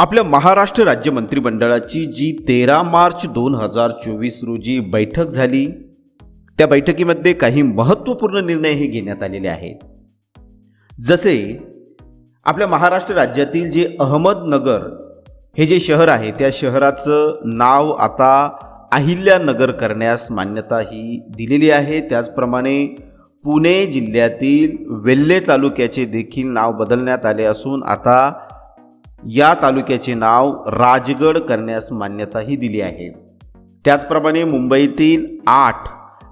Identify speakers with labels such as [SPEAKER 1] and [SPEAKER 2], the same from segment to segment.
[SPEAKER 1] आपल्या महाराष्ट्र राज्य मंत्रिमंडळाची जी तेरा मार्च दोन हजार चोवीस रोजी बैठक झाली त्या बैठकीमध्ये काही महत्त्वपूर्ण निर्णयही घेण्यात आलेले आहेत. जसे आपल्या महाराष्ट्र राज्यातील जे अहमदनगर हे जे शहर आहे त्या शहराचं नाव आता अहिल्यानगर करण्यास मान्यता ही दिलेली आहे. त्याचप्रमाणे पुणे जिल्ह्यातील वेल्हे तालुक्याचे देखील नाव बदलण्यात आले असून आता या तालुक्याचे नाव राजगड करण्यास मान्यताही दिली आहे. त्याचप्रमाणे मुंबईतील आठ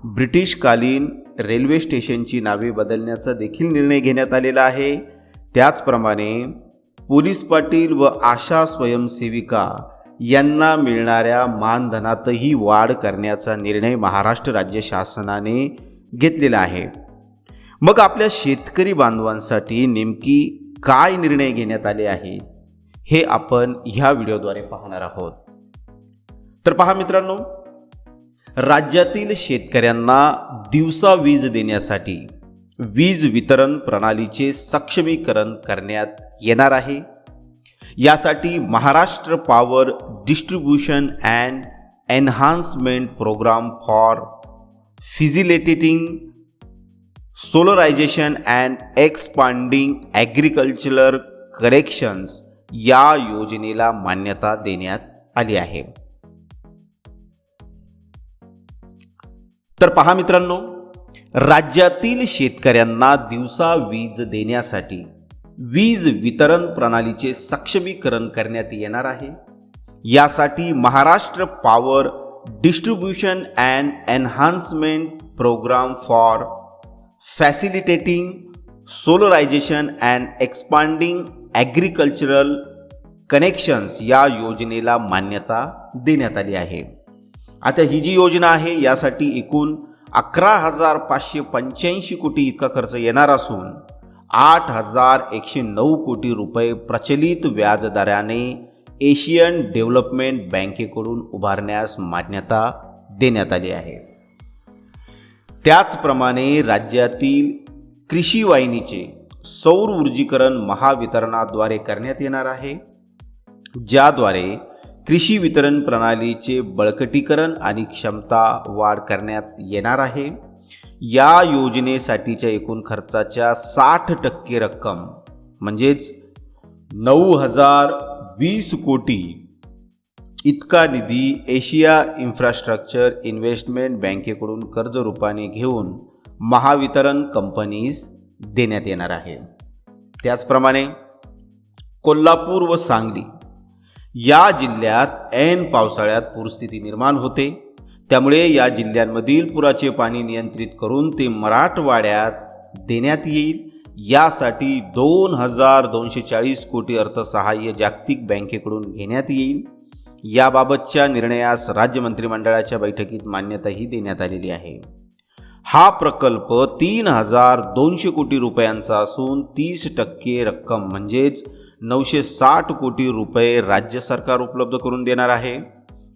[SPEAKER 1] ब्रिटिशकालीन रेल्वे स्टेशनची नावे बदलण्याचा देखील निर्णय घेण्यात आलेला आहे. त्याचप्रमाणे पोलीस पाटील व आशा स्वयंसेविका यांना मिळणाऱ्या मानधनातही वाढ करण्याचा निर्णय महाराष्ट्र राज्य शासनाने घेतलेला आहे. मग आपल्या शेतकरी बांधवांसाठी नेमकी काय निर्णय घेण्यात आले आहेत? हे आपण ह्या व्हिडिओद्वारे पाहणार आहोत. तर पहा मित्रांनो राज्यातील शेतकऱ्यांना दिवसा वीज देण्यासाठी वीज वितरण प्रणालीचे सक्षमीकरण करण्यात येणार आहे. यासाठी Maharashtra power distribution and enhancement programme for facilitating solarisation and expanding agricultural corrections या योजनेला मान्यता देण्यात आली आहे. तर पहा मित्रांनो राज्यातील शेतकऱ्यांना दिवसा वीज देण्यासाठी वीज वितरण प्रणालीचे सक्षमीकरण करण्यात येणार आहे. यासाठी Maharashtra power distribution and enhancement programme for facilitating solarisation and expanding agricultural connections या योजनेला मान्यता देण्यात आली आहे. आता ही जी योजना आहे यासाठी एकूण अकरा हजार पाचशे पंच्याऐंशी कोटी इतका खर्च येणार असून आठ हजार एकशे नऊ कोटी रुपये प्रचलित व्याजदराने एशियन डेव्हलपमेंट बँकेकडून उभारण्यास मान्यता देण्यात आली आहे. त्याचप्रमाणे राज्यातील कृषी वाहिनीचे सौर ऊर्जीकरण महावितरणाद्वारे करण्यात येणार आहे ज्याद्वारे कृषी वितरण प्रणालीचे बळकटीकरण आणि क्षमता वाढ करण्यात येणार आहे. या योजनेसाठीच्या एकूण खर्चाच्या साठ टक्के रक्कम म्हणजेच नऊ हजार वीस कोटी इतका निधी एशिया इन्फ्रास्ट्रक्चर इन्व्हेस्टमेंट बँकेकडून कर्ज रूपाने घेऊन महावितरण कंपनीस देण्यात येणार आहे. त्याचप्रमाणे कोल्हापूर व सांगली या जिल्ह्यात ऐन पावसाळ्यात पूरस्थिती निर्माण होते. त्यामुळे या जिल्ह्यांमधील पुराचे पाणी नियंत्रित करून ते मराठवाड्यात देण्यात येईल. यासाठी दोन हजार दोनशे चाळीस कोटी अर्थसहाय्य जागतिक बँकेकडून घेण्यात येईल. याबाबतच्या निर्णयास राज्य मंत्रिमंडळाच्या बैठकीत मान्यताही देण्यात आलेली आहे. हा प्रकल्प तीन हजार दोनशे कोटी रुपयांचा असून तीस टक्के रक्कम म्हणजेच नऊशे साठ कोटी रुपये राज्य सरकार उपलब्ध करून देणार आहे.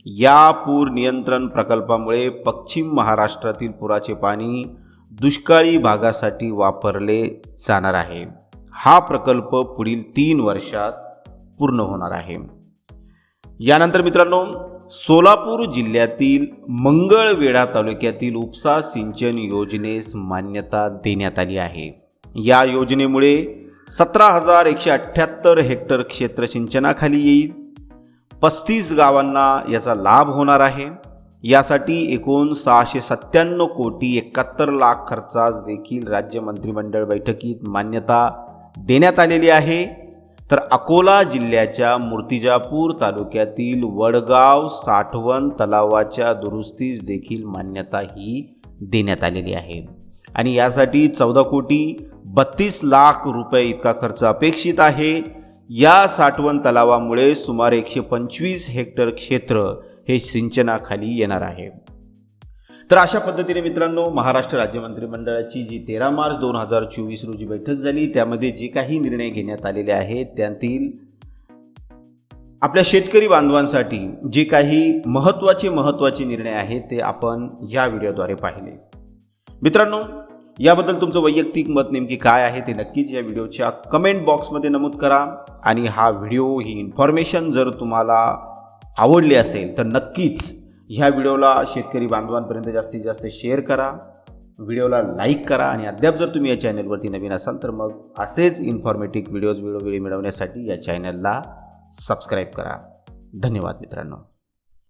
[SPEAKER 1] या पूर नियंत्रण प्रकल्पामुळे पश्चिम महाराष्ट्रातील पुराचे पाणी दुष्काळी भागासाठी वापरले जाणार आहे. हा प्रकल्प पुढील तीन वर्षात पूर्ण होणार आहे. यानंतर मित्रांनो सोलापूर जिल्ह्यातील मंगळवेढा तालुक्यातील उपसा सिंचन योजनेस मान्यता देण्यात आली आहे. या योजनेमुळे सतरा हजार एकशे अठ्ठ्याहत्तर हेक्टर क्षेत्र सिंचनाखाली येईल. पस्तीस गावांना याचा लाभ होणार आहे. यासाठी एकूण सहाशे सत्त्याण्णव कोटी एकाहत्तर लाख खर्चास देखील राज्य मंत्रिमंडळ बैठकीत मान्यता देण्यात आलेली आहे. तर अकोला जिल्ह्याच्या मूर्तिजापूर तालुक्यातील वडगाव साठवण तलावाच्या दुरुस्तीस देखील मान्यता ही देण्यात आलेली आहे. आणि यासाठी चौदा कोटी बत्तीस लाख रुपये इतका खर्च अपेक्षित आहे. या साठवण तलावामुळे सुमारे एकशे पंचवीस हेक्टर क्षेत्र हे सिंचनाखाली येणार आहे. तर अशा पद्धतीने मित्रांनो महाराष्ट्र राज्य मंत्रिमंडळाची जी तेरा मार्च दोन हजार चोवीस रोजी बैठक झाली त्यामध्ये जे काही निर्णय घेण्यात आलेले आहेत त्यातील आपल्या शेतकरी बांधवांसाठी जे काही महत्त्वाचे महत्त्वाचे निर्णय आहेत ते आपण या व्हिडिओद्वारे पाहिले. मित्रांनो याबद्दल तुमचं वैयक्तिक मत नेमकी काय आहे ते नक्कीच या व्हिडिओच्या कमेंट बॉक्समध्ये नमूद करा. आणि हा व्हिडिओ ही इन्फॉर्मेशन जर तुम्हाला आवडली असेल तर नक्कीच ह्या व्हिडिओला शेतकरी बांधवांपर्यंत जास्तीत जास्त शेअर करा. व्हिडिओला लाईक करा आणि अद्याप जर तुम्ही या चॅनलवरती नवीन असाल तर मग असेच इन्फॉर्मेटिव्ह व्हिडिओज वेळोवेळी मिळवण्यासाठी या चॅनलला सबस्क्राईब करा. धन्यवाद मित्रांनो.